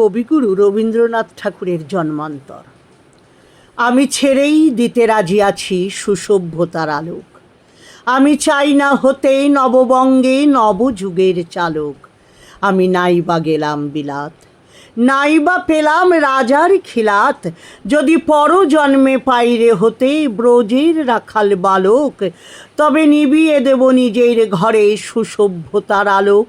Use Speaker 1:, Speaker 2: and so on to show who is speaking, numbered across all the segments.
Speaker 1: কবিগুরু রবীন্দ্রনাথ ঠাকুরের জন্মান্তর। আমি ছেড়েই দিতে রাজি আছি সুসভ্যতার আলোক। আমি চাই না হতে নববঙ্গে নবযুগের চালক। আমি নাইবা গেলাম বিলাত নাইবা পেলাম রাজার খিলাত। যদি পর জন্মে পাইরে হতে ব্রজের রাখাল বালক, তবে নিবিয়ে দেব নিজের ঘরে সুসভ্যতার আলোক।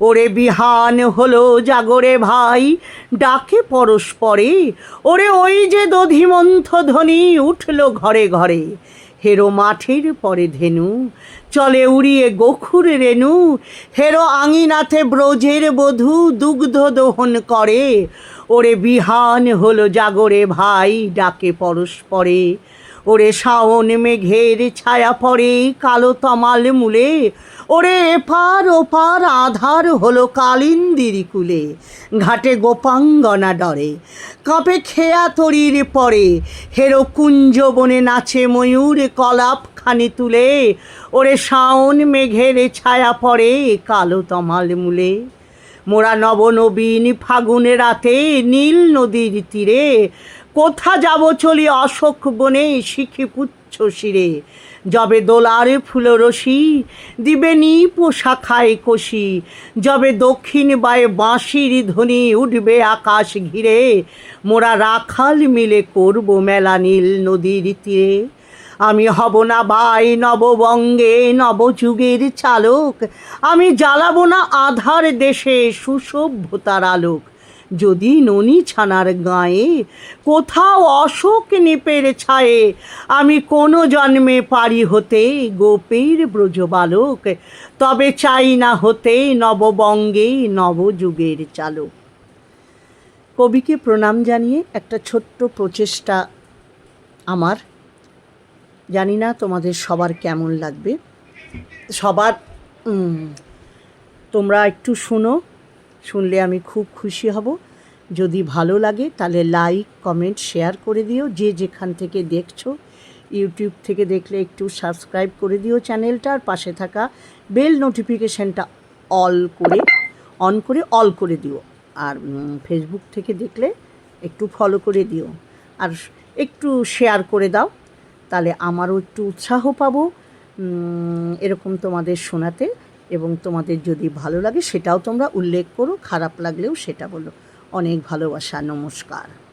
Speaker 1: ওরে বিহান হলো জাগরে ভাই, ডাকে পরস্পরে, ওরে ওই যে দধিমন্থ ধ্বনি উঠল ঘরে ঘরে, হেরো মাঠের পরে ধেনু, চলে উড়িয়ে গোখুর রেণু, হেরো আঙিনাথে ব্রজের বধূ দুগ্ধ দহন করে, ওরে বিহান হলো জাগরে ভাই, ডাকে পরস্পরে ওরে শাওন মেঘের ছায়া পড়ে কালো তমাল মূলে। ওরে এপার ওপার আধার হলো কালিন্দির কুলে। ঘাটে গোপাঙ্গনা ডরে, কাঁপে খেয়া তরির পরে। হেরো কুঞ্জ বনে নাচে ময়ূর কলাপ খানি তুলে। ওরে শাওন মেঘের ছায়া পড়ে কালো তমাল মূলে। মোরা নবনবীন ফাগুনে রাতে নীল নদীর তীরে। কোথা যাব চলি অশোক বনে শিখি পুচ্ছ শিরে। যবে দোলার ফুলরসি দিবে নিপ শাখায় কষি। যবে দক্ষিণ বায়ে বাঁশির ধ্বনি উঠবে আকাশ ঘিরে, মোরা রাখাল মিলে করব মেলা নীল নদীর তীরে। আমি হব না বাই নববঙ্গে নবযুগের চালক, আমি জ্বালাবো না আধার দেশে সুসভ্যতার আলোক। যদি ননি ছানার গায়ে কোথাও অশোক নিপের ছায়ে, আমি কোনো জন্মে পারি হতে গোপের ব্রজবালক, তবে চাই না হতে নববঙ্গে নবযুগের চালক। কবিকে প্রণাম জানিয়ে একটা ছোট্ট প্রচেষ্টা আমার। জানি না তোমাদের সবার কেমন লাগবে। সবার তোমরা একটু শুনো। শুনলে আমি খুব খুশি হব। যদি ভালো লাগে, তাহলে লাইক কমেন্ট শেয়ার করে দিও। যে যেখান থেকে দেখছ ইউটিউব থেকে দেখলে একটু সাবস্ক্রাইব করে দিও চ্যানেলটা আর পাশে থাকা বেল নোটিফিকেশানটা অল করে অন করে অল করে দিও। আর ফেসবুক থেকে দেখলে একটু ফলো করে দিও। আর একটু শেয়ার করে দাও, তাহলে আমারও একটু উৎসাহ পাবো। এরকম তোমাদের শোনাতে। এবং তোমাদের যদি ভালো লাগে সেটাও তোমরা উল্লেখ করো, খারাপ লাগলেও সেটা বলো। অনেক ভালোবাসা, নমস্কার।